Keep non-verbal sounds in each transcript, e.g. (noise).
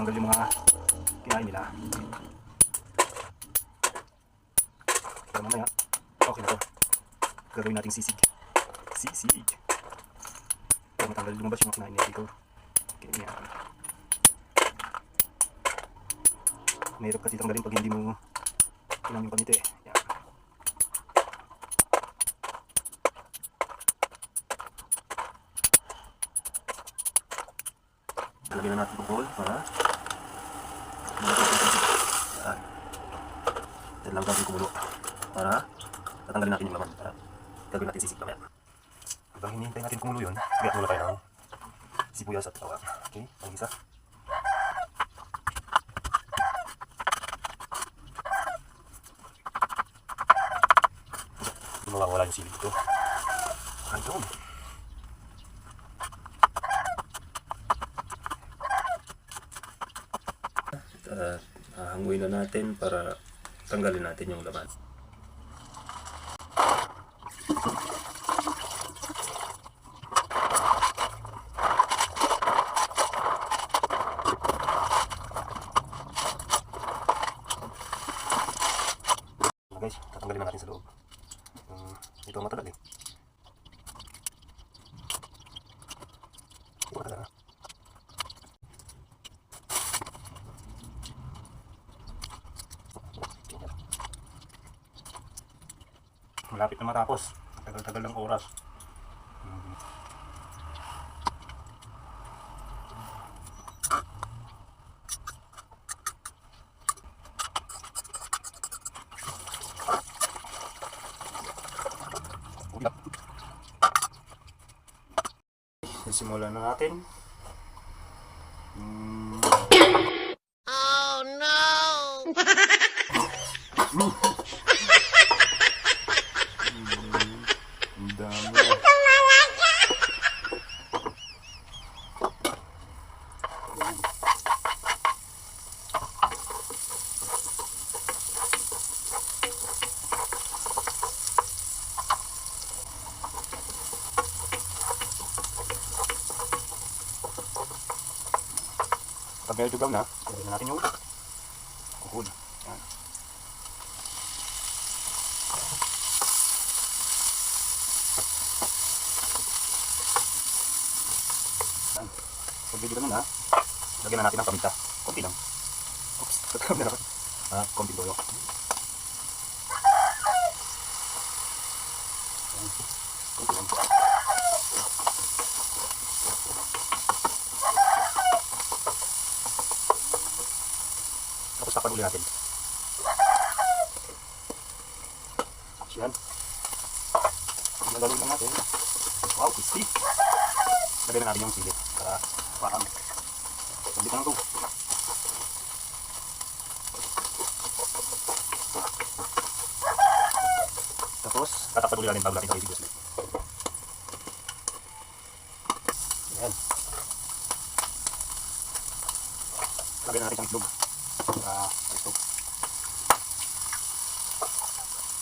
matanggal yung mga kinain nila. Kaya mamaya, okay na to. Gagawin nating sisig. Sisig. Para matanggal lumabas yung mga kinain nila dito. Ganyan. Mahirap kasi tanggalin pag hindi mo kinain yung. Yan. Lagyan na natin ng bowl para Yan. Gagawin kumulo para tatanggalin natin yung laman para gagawin natin sisig mamaya. Habang hinihintay natin kumulo yun, bigat muna tayo ng sibuyas at bawang. Okay, ang isa. Mawawala yung sili dito. Ayun. uh, hahanguin na natin para tanggalin natin yung laman. guys, tatanggalin na natin sa loob. Um, ito ang matagal eh. Malapit na matapos. Tagal-tagal ng oras. Ulap. Simulan na natin. Mm. Oh no! (laughs) Ang dami. Pag medyo brown na, lagyan na natin yung kuhon. Yan. Yan. Pag medyo ganun na, lagyan na natin ng paminta. Konti lang. Oops, tatawag na ako. Ah, konti toyo. Yan. Konti lang. Tapos tapan ulit natin. Yan. Nagalawin lang natin. Wow, crispy. Lagyan na natin yung sili para parang hindi ka lang ito. Tapos, tatapan ulit natin bago natin sa isibos. Yan. Lagyan na natin siyang itlog. Ah, itlog.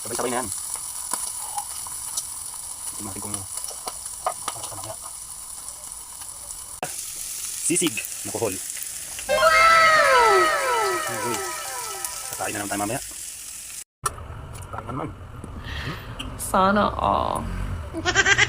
Sabay-sabay na yan. Tingnan natin kung mamaya. Sisig na kohol. Wow! Kakain na naman tayo mamaya. Kain na naman. Sana all. (laughs)